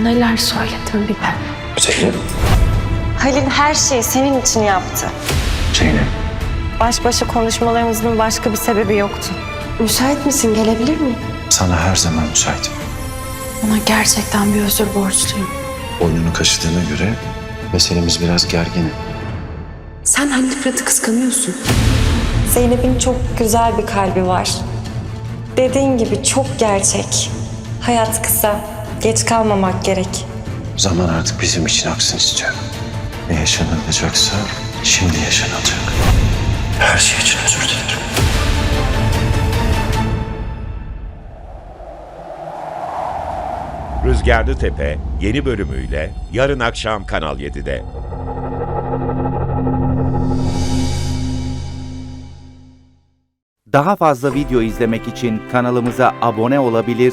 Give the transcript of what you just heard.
Neler söyledim bir de. Zeynep. Halil her şeyi senin için yaptı. Zeynep. Baş başa konuşmalarımızın başka bir sebebi yoktu. Müsait misin? Gelebilir miyim? Sana her zaman müsaitim. Ona gerçekten bir özür borçluyum. Oyununu kaşıdığına göre meselemiz biraz gergin. Sen Halil Fırat'ı kıskanıyorsun. Zeynep'in çok güzel bir kalbi var. Dediğin gibi çok gerçek. Hayat kısa. Geç kalmamak gerek. Zaman artık bizim için aksın istiyorum. Ne yaşanılacaksa şimdi yaşanacak. Her şey için özür dilerim. Rüzgarlı Tepe yeni bölümüyle yarın akşam Kanal 7'de. Daha fazla video izlemek için kanalımıza abone olabilir,